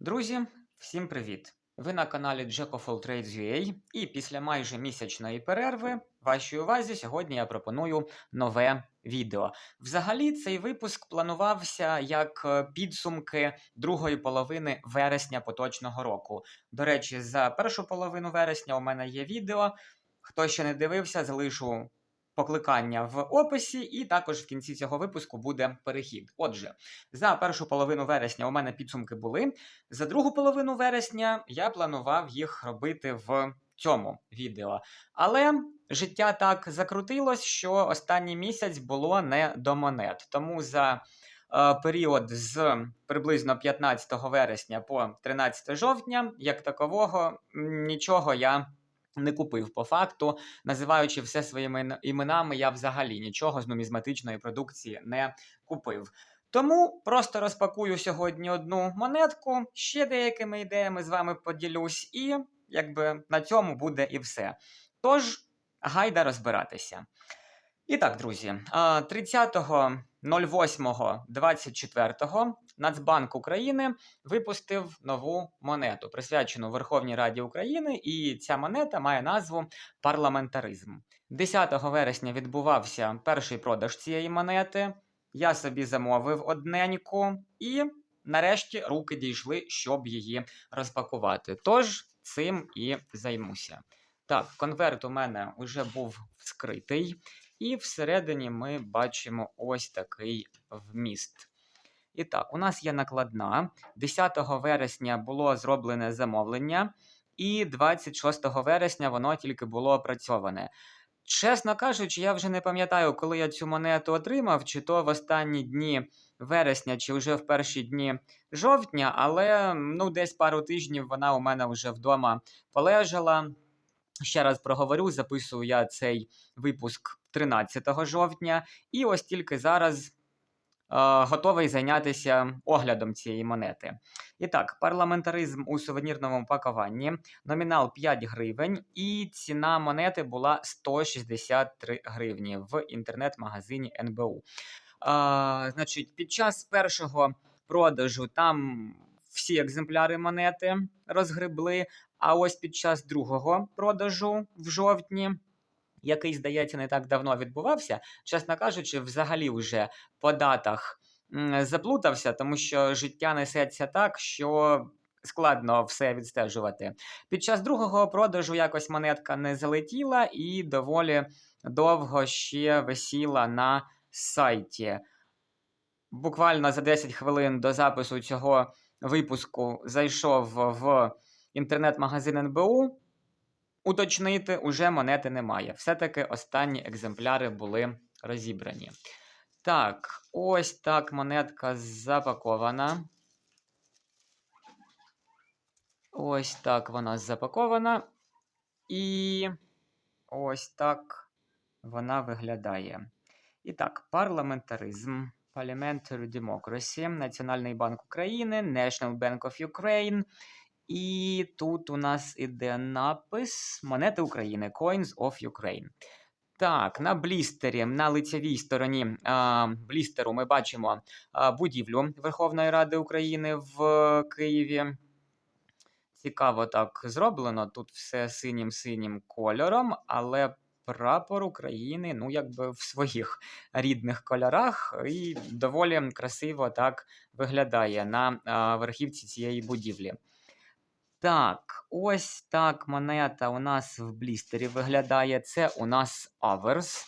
Друзі, всім привіт! Ви на каналі Jack of All Trades UA, і після майже місячної перерви вашій увазі сьогодні я пропоную нове відео. Взагалі, цей випуск планувався як е, підсумки другої половини вересня поточного року. До речі, за першу половину вересня у мене є відео. Хто ще не дивився, залишу покликання в описі, і також в кінці цього випуску буде перехід. Отже, за першу половину вересня у мене підсумки були. За другу половину вересня я планував їх робити в цьому відео. Але життя так закрутилось, що останній місяць було не до монет. Тому за е, період з приблизно 15 вересня по 13 жовтня, як такового, нічого я не купив по факту. Називаючи все своїми іменами, я взагалі нічого з нумізматичної продукції не купив. Тому просто розпакую сьогодні одну монетку, ще деякими ідеями з вами поділюсь, і якби на цьому буде і все. Тож, гайда розбиратися. І так, друзі, а, 30.08.24 Нацбанк України випустив нову монету, присвячену Верховній Раді України, і ця монета має назву парламентаризм. 10 вересня відбувався перший продаж цієї монети. Я собі замовив одненьку, і нарешті руки дійшли, щоб її розпакувати. Тож цим і займуся. Так, конверт у мене вже був вскритий, і всередині ми бачимо ось такий вміст. І так, у нас є накладна. 10 вересня було зроблене замовлення, і 26 вересня воно тільки було опрацьоване. Чесно кажучи, я вже не пам'ятаю, коли я цю монету отримав, чи то в останні дні вересня, чи вже в перші дні жовтня, але ну, десь пару тижнів вона у мене вже вдома полежала. Ще раз проговорю, записую я цей випуск 13 жовтня, і ось тільки зараз готовий зайнятися оглядом цієї монети. І так, парламентаризм у сувенірному пакуванні, номінал 5 гривень, і ціна монети була 163 гривні в інтернет-магазині НБУ. А, значить, під час першого продажу там всі екземпляри монети розгребли. А ось під час другого продажу в жовтні, який, здається, не так давно відбувався, чесно кажучи, взагалі вже по датах заплутався, тому що життя несеться так, що складно все відстежувати. Під час другого продажу якось монетка не залетіла і доволі довго ще висіла на сайті. Буквально за 10 хвилин до запису цього випуску зайшов в інтернет-магазин НБУ. Уточнити, уже монети немає. Все-таки останні екземпляри були розібрані. Так, ось так монетка запакована. Ось так вона запакована. І ось так вона виглядає. І так, парламентаризм, Parliamentary Democracy, Національний банк України, National Bank of Ukraine. І тут у нас іде напис Монети України Coins of Ukraine. Так, на блістері, на лицевій стороні а, блістеру ми бачимо а, будівлю Верховної Ради України в Києві. Цікаво так зроблено. Тут все синім-синім кольором, але прапор України, ну, якби в своїх рідних кольорах, і доволі красиво так виглядає на а, верхівці цієї будівлі. Так, ось так монета у нас в блістері виглядає. Це у нас аверс.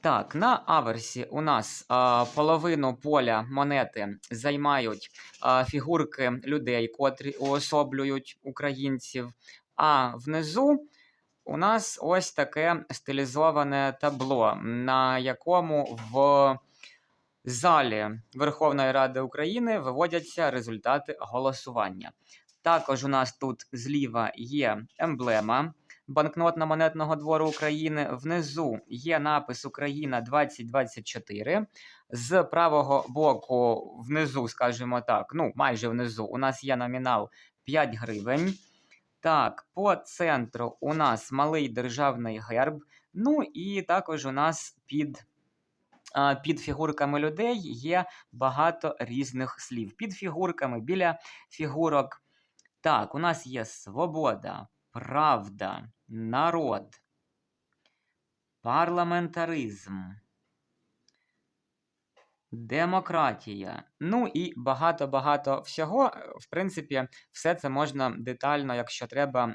Так, на аверсі у нас а, половину поля монети займають а, фігурки людей, котрі уособлюють українців. А внизу у нас ось таке стилізоване табло, на якому в залі Верховної Ради України виводяться результати голосування. Також у нас тут зліва є емблема банкнотно-монетного двору України. Внизу є напис Україна 2024. З правого боку, внизу, скажімо так, ну майже внизу, у нас є номінал 5 гривень. Так, по центру у нас малий державний герб. Ну і також у нас під під фігурками людей є багато різних слів. Під фігурками, біля фігурок. Так, у нас є свобода, правда, народ, парламентаризм, демократія. Ну і багато-багато всього. В принципі, все це можна детально, якщо треба,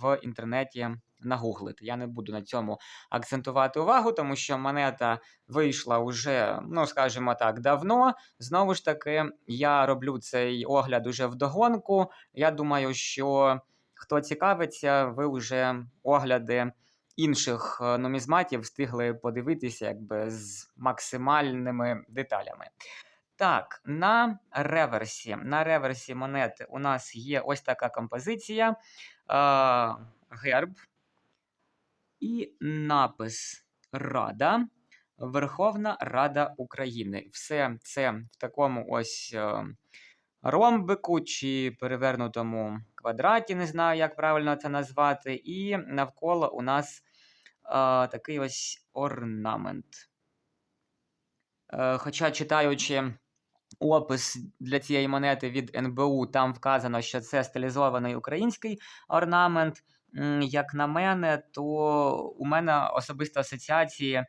в інтернеті нагуглити. Я не буду на цьому акцентувати увагу, тому що монета вийшла уже, ну скажімо так, давно. Знову ж таки, я роблю цей огляд уже вдогонку. Я думаю, що хто цікавиться, ви вже огляди інших е, нумізматів встигли подивитися якби з максимальними деталями. Так, на реверсі. На реверсі монети у нас є ось така композиція. Е, герб і напис Рада. Верховна Рада України. Все це в такому ось е, ромбику чи перевернутому квадраті, не знаю, як правильно це назвати. І навколо у нас е, такий ось орнамент. Е, хоча, читаючи опис для цієї монети від НБУ, там вказано, що це стилізований український орнамент. Як на мене, то у мене особисто асоціації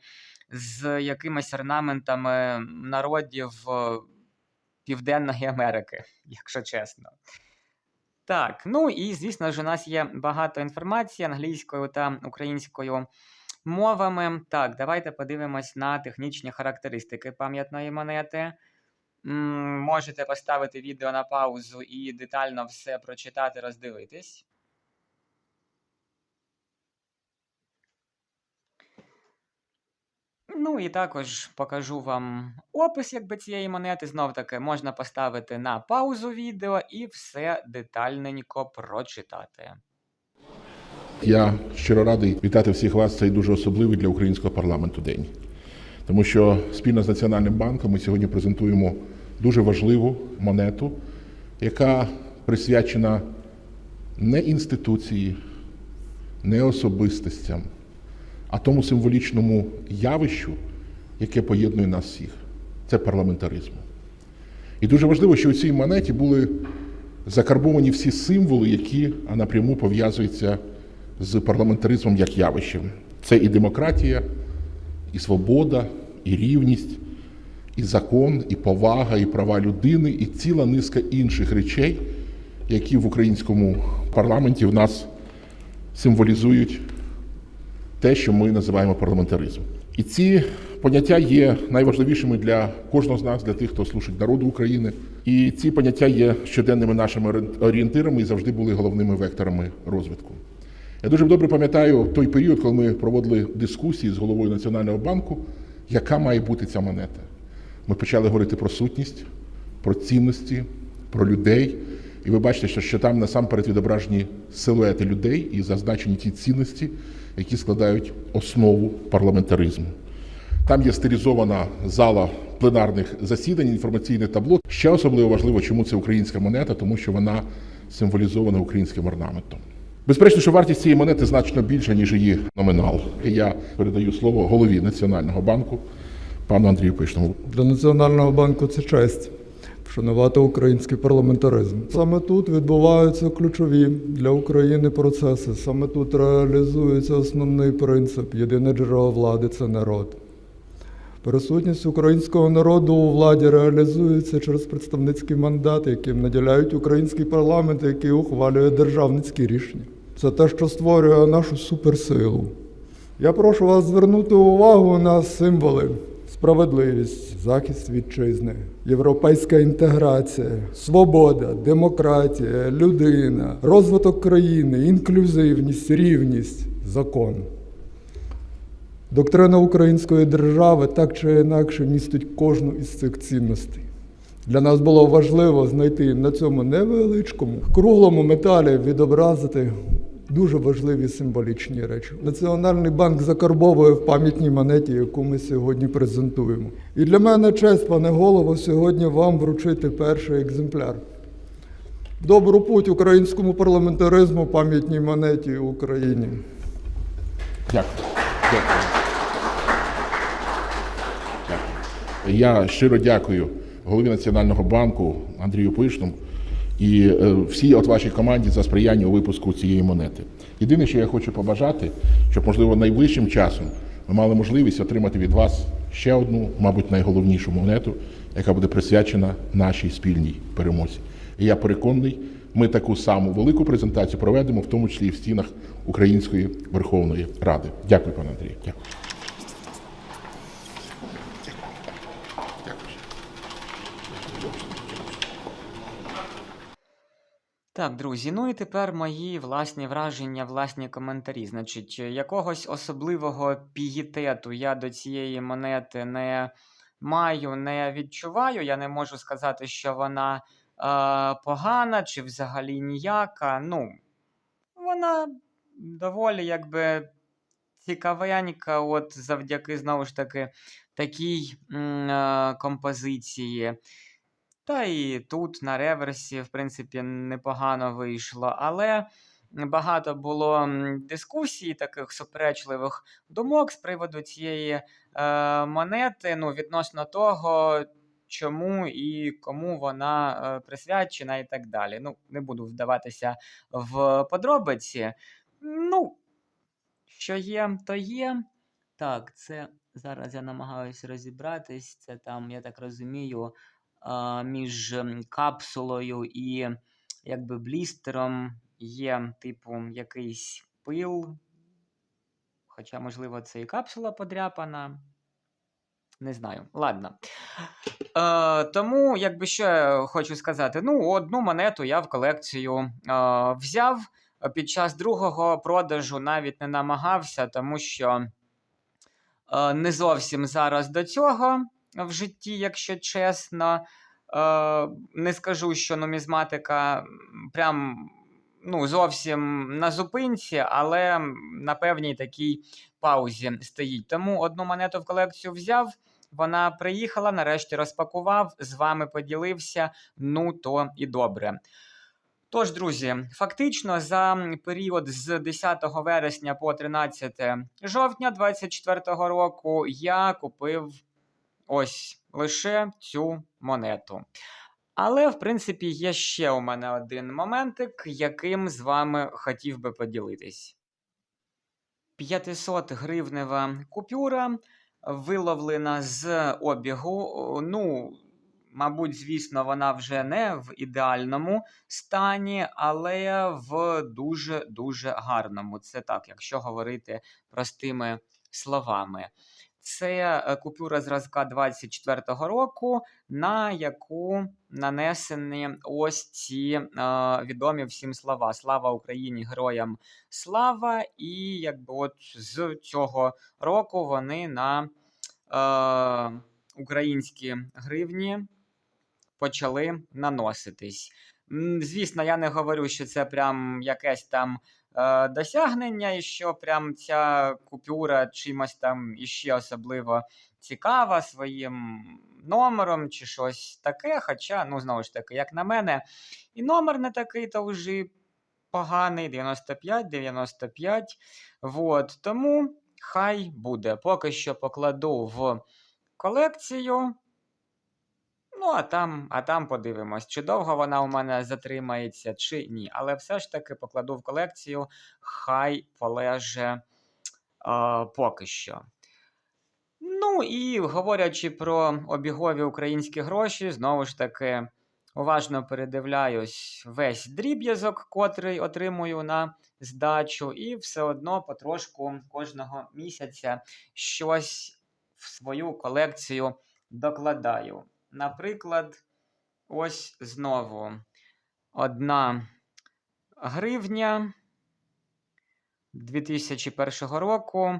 з якимись орнаментами народів е, Південної Америки, якщо чесно. Так, ну і звісно ж, у нас є багато інформації англійською та українською мовами. Так, давайте подивимось на технічні характеристики пам'ятної монети. Можете поставити відео на паузу і детально все прочитати, роздивитись. Ну і також покажу вам опис якби, цієї монети. Знов таки можна поставити на паузу відео і все детальненько прочитати. Я щиро радий вітати всіх вас. Цей дуже особливий для українського парламенту день, тому що спільно з Національним банком ми сьогодні презентуємо дуже важливу монету, яка присвячена не інституції, не особистостям, а тому символічному явищу, яке поєднує нас всіх це парламентаризм. І дуже важливо, що у цій монеті були закарбовані всі символи, які напряму пов'язуються з парламентаризмом як явищем. Це і демократія, і свобода, і рівність, і закон, і повага, і права людини, і ціла низка інших речей, які в українському парламенті в нас символізують те, що ми називаємо парламентаризм. І ці поняття є найважливішими для кожного з нас, для тих, хто служить народу України. І ці поняття є щоденними нашими орієнтирами і завжди були головними векторами розвитку. Я дуже добре пам'ятаю той період, коли ми проводили дискусії з головою Національного банку, яка має бути ця монета. Ми почали говорити про сутність, про цінності, про людей. І ви бачите, що, що там насамперед відображені силуети людей і зазначені ті цінності, які складають основу парламентаризму. Там є стилізована зала пленарних засідань, інформаційне табло. Ще особливо важливо, чому це українська монета, тому що вона символізована українським орнаментом. Безперечно, що вартість цієї монети значно більша, ніж її номінал. Я передаю слово голові Національного банку пану Андрію Пишному. Для Національного банку це честь вшанувати український парламентаризм. Саме тут відбуваються ключові для України процеси. Саме тут реалізується основний принцип єдине джерело влади це народ. Присутність українського народу у владі реалізується через представницький мандат, яким наділяють український парламент, який ухвалює державницькі рішення. Це те, що створює нашу суперсилу. Я прошу вас звернути увагу на символи: справедливість, захист вітчизни, європейська інтеграція, свобода, демократія, людина, розвиток країни, інклюзивність, рівність, закон. Доктрина української держави так чи інакше містить кожну із цих цінностей. Для нас було важливо знайти на цьому невеличкому круглому металі відобразити дуже важливі символічні речі. Національний банк закарбовує в пам'ятній монеті, яку ми сьогодні презентуємо. І для мене честь, пане голово, сьогодні вам вручити перший екземпляр. Добру путь українському парламентаризму пам'ятній монеті Україні. Дякую. Дякую. Дякую. Я щиро дякую голові Національного банку Андрію Пишному і е, всій от вашій команді за сприяння у випуску цієї монети. Єдине, що я хочу побажати, щоб, можливо, найближчим часом ми мали можливість отримати від вас ще одну, мабуть, найголовнішу монету, яка буде присвячена нашій спільній перемозі. І я переконаний, ми таку саму велику презентацію проведемо, в тому числі і в стінах Української Верховної Ради. Дякую, пане Андрію. Дякую. Так, друзі, ну і тепер мої власні враження, власні коментарі. Значить, якогось особливого пієтету я до цієї монети не маю, не відчуваю. Я не можу сказати, що вона е, погана чи взагалі ніяка. Ну, вона доволі якби цікавенька, от завдяки знову ж таки такій е, композиції. Та і тут на реверсі, в принципі, непогано вийшло, але багато було дискусій, таких суперечливих думок з приводу цієї е, монети, ну, відносно того, чому і кому вона е, присвячена, і так далі. Ну, не буду вдаватися в подробиці. Ну, що є, то є. Так, це зараз я намагаюся розібратись. Це там, я так розумію між капсулою і якби блістером є, типу, якийсь пил. Хоча, можливо, це і капсула подряпана. Не знаю. Ладно. Е, тому, якби що я хочу сказати, ну, одну монету я в колекцію е, взяв. Під час другого продажу навіть не намагався, тому що е, не зовсім зараз до цього в житті, якщо чесно. Е, не скажу, що нумізматика прям ну, зовсім на зупинці, але на певній такій паузі стоїть. Тому одну монету в колекцію взяв. Вона приїхала, нарешті розпакував, з вами поділився. Ну то і добре. Тож, друзі, фактично за період з 10 вересня по 13 жовтня 2024 року я купив ось лише цю монету. Але, в принципі, є ще у мене один моментик, яким з вами хотів би поділитись. 500 гривнева купюра виловлена з обігу. Ну, мабуть, звісно, вона вже не в ідеальному стані, але в дуже-дуже гарному. Це так, якщо говорити простими словами. Це е, купюра зразка 24-го року, на яку нанесені ось ці е, відомі всім слова: Слава Україні, героям слава! І якби от з цього року вони на е, українські гривні почали наноситись. Звісно, я не говорю, що це прям якесь там е, досягнення, і що прям ця купюра чимось там іще особливо цікава своїм номером чи щось таке. Хоча, ну, знову ж таки, як на мене, і номер не такий то вже поганий, 95-95. Вот, тому хай буде. Поки що покладу в колекцію. Ну, а там, а там подивимось, чи довго вона у мене затримається, чи ні. Але все ж таки покладу в колекцію, хай полеже е, поки що. Ну і говорячи про обігові українські гроші, знову ж таки уважно передивляюсь весь дріб'язок, котрий отримую на здачу, і все одно потрошку кожного місяця щось в свою колекцію докладаю. Наприклад, ось знову одна гривня 2001 року.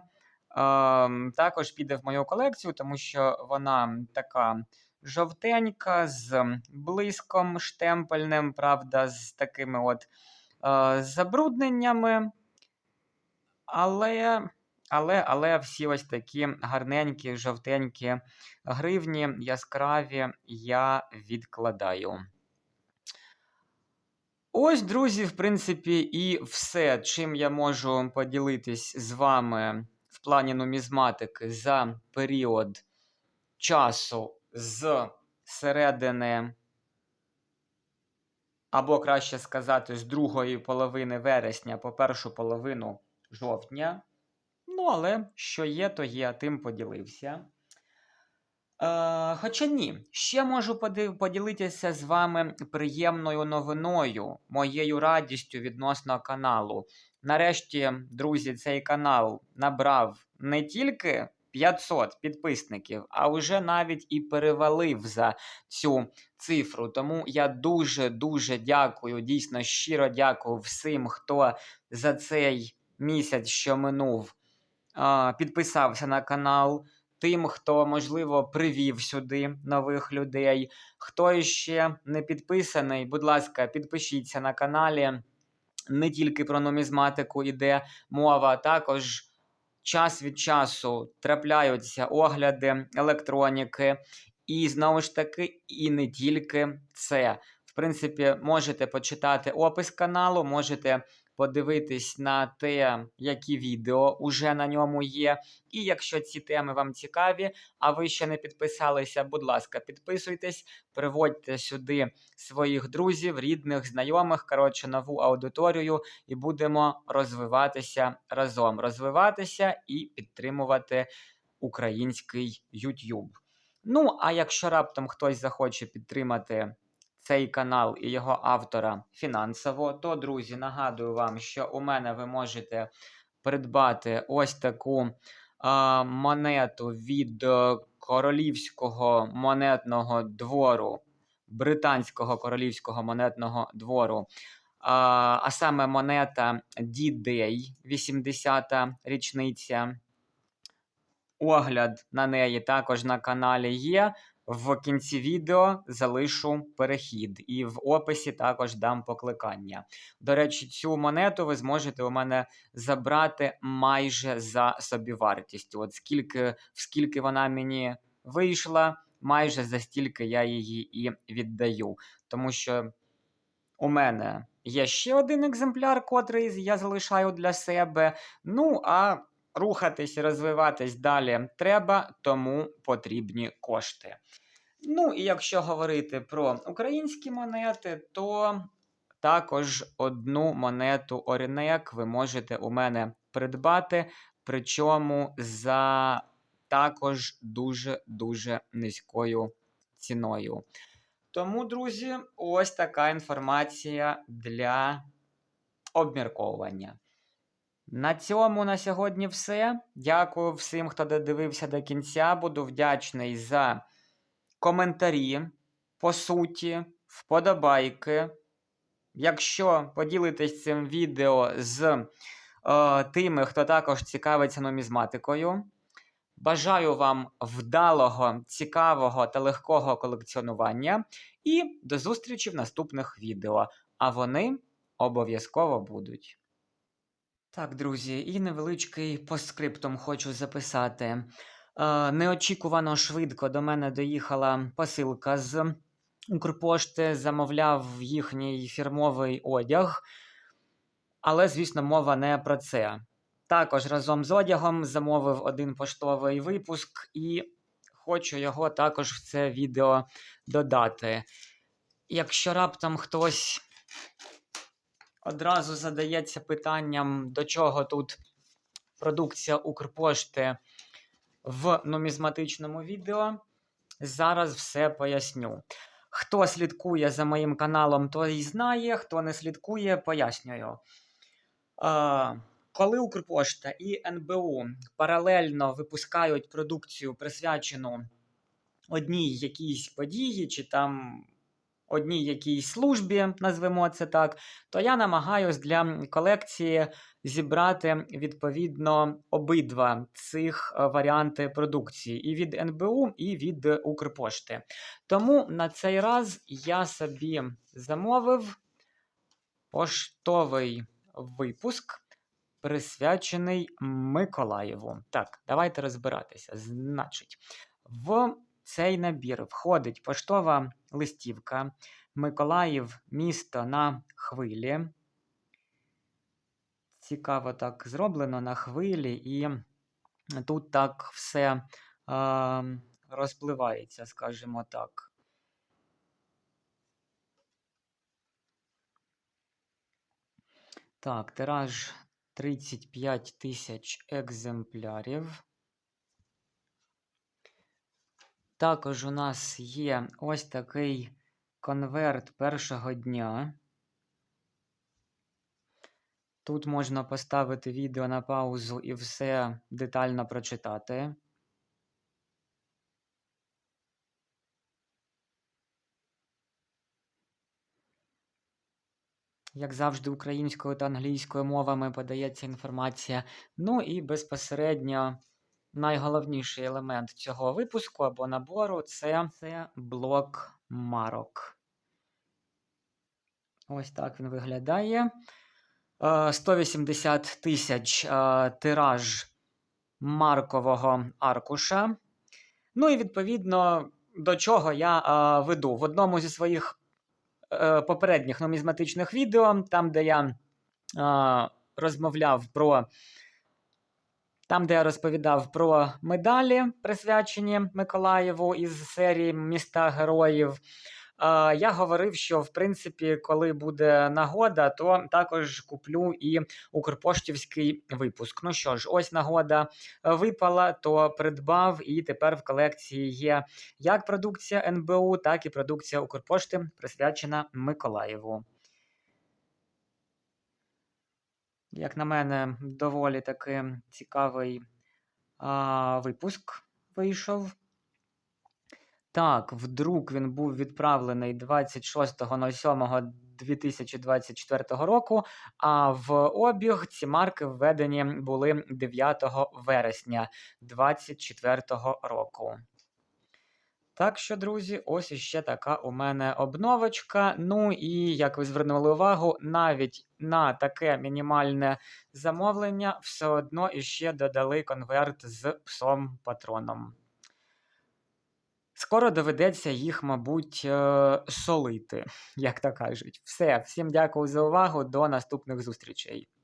Ем, також піде в мою колекцію, тому що вона така жовтенька, з блиском штемпельним, правда, з такими от е, забрудненнями. Але, але, але всі ось такі гарненькі, жовтенькі гривні яскраві я відкладаю. Ось, друзі, в принципі, і все, чим я можу поділитись з вами в плані нумізматики за період часу з середини, або краще сказати, з другої половини вересня по першу половину жовтня. Ну, але що є, то є, тим поділився. Е, хоча ні, ще можу поділитися з вами приємною новиною, моєю радістю відносно каналу. Нарешті, друзі, цей канал набрав не тільки 500 підписників, а вже навіть і перевалив за цю цифру. Тому я дуже дуже дякую, дійсно щиро дякую всім, хто за цей місяць, що минув, підписався на канал. Тим, хто, можливо, привів сюди нових людей. Хто ще не підписаний, будь ласка, підпишіться на каналі. Не тільки про нумізматику іде мова, також час від часу трапляються огляди електроніки. І знову ж таки, і не тільки це. В принципі, можете почитати опис каналу, можете подивитись на те, які відео уже на ньому є. І якщо ці теми вам цікаві, а ви ще не підписалися, будь ласка, підписуйтесь, приводьте сюди своїх друзів, рідних, знайомих, коротше, нову аудиторію, і будемо розвиватися разом. Розвиватися і підтримувати український YouTube. Ну, а якщо раптом хтось захоче підтримати цей канал і його автора фінансово, то, друзі, нагадую вам, що у мене ви можете придбати ось таку а, монету від королівського монетного двору, британського королівського монетного двору. А, а саме монета D-Day, 80-та річниця. Огляд на неї також на каналі є. В кінці відео залишу перехід, і в описі також дам покликання. До речі, цю монету ви зможете у мене забрати майже за собівартістю. От скільки, скільки вона мені вийшла, майже за стільки я її і віддаю. Тому що у мене є ще один екземпляр, котрий я залишаю для себе. Ну а рухатись розвиватись далі треба, тому потрібні кошти. Ну, і якщо говорити про українські монети, то також одну монету Орінек ви можете у мене придбати, причому за також дуже-дуже низькою ціною. Тому, друзі, ось така інформація для обмірковування. На цьому на сьогодні все. Дякую всім, хто додивився до кінця. Буду вдячний за коментарі, по суті, вподобайки. Якщо поділитесь цим відео з е, тими, хто також цікавиться нумізматикою. Бажаю вам вдалого, цікавого та легкого колекціонування і до зустрічі в наступних відео. А вони обов'язково будуть. Так, друзі, і невеличкий постскриптум хочу записати. Е, неочікувано швидко до мене доїхала посилка з Укрпошти, замовляв їхній фірмовий одяг, але, звісно, мова не про це. Також разом з одягом замовив один поштовий випуск і хочу його також в це відео додати. Якщо раптом хтось одразу задається питанням, до чого тут продукція Укрпошти в нумізматичному відео, зараз все поясню. Хто слідкує за моїм каналом, той знає, хто не слідкує, пояснюю. А, коли Укрпошта і НБУ паралельно випускають продукцію, присвячену одній якійсь події, чи там одній якійсь службі, назвемо це так, то я намагаюсь для колекції зібрати відповідно обидва цих е, варіанти продукції: і від НБУ, і від Укрпошти. Тому на цей раз я собі замовив поштовий випуск. Присвячений Миколаєву. Так, давайте розбиратися. Значить, в цей набір входить поштова листівка Миколаїв, місто на хвилі. Цікаво так зроблено на хвилі, і тут так все е, розпливається, скажімо так. Так, тираж 35 тисяч екземплярів. Також у нас є ось такий конверт першого дня. Тут можна поставити відео на паузу і все детально прочитати. Як завжди, українською та англійською мовами подається інформація. Ну і безпосередньо найголовніший елемент цього випуску або набору це, це блок марок. Ось так він виглядає. Е, 180 тисяч е, тираж маркового аркуша. Ну і відповідно до чого я е, веду. В одному зі своїх е, попередніх нумізматичних відео, там, де я е, розмовляв про. Там, де я розповідав про медалі, присвячені Миколаєву із серії Міста Героїв, е, я говорив, що в принципі, коли буде нагода, то також куплю і Укрпоштівський випуск. Ну що ж, ось нагода випала, то придбав, і тепер в колекції є як продукція НБУ, так і продукція Укрпошти, присвячена Миколаєву. Як на мене, доволі таки цікавий а, випуск вийшов. Так, в друк він був відправлений 26.07.2024 року, а в обіг ці марки введені були 9 вересня 2024 року. Так що, друзі, ось іще така у мене обновочка. Ну і як ви звернули увагу, навіть на таке мінімальне замовлення все одно іще додали конверт з псом патроном. Скоро доведеться їх, мабуть, е, солити, як то кажуть. Все, всім дякую за увагу. До наступних зустрічей.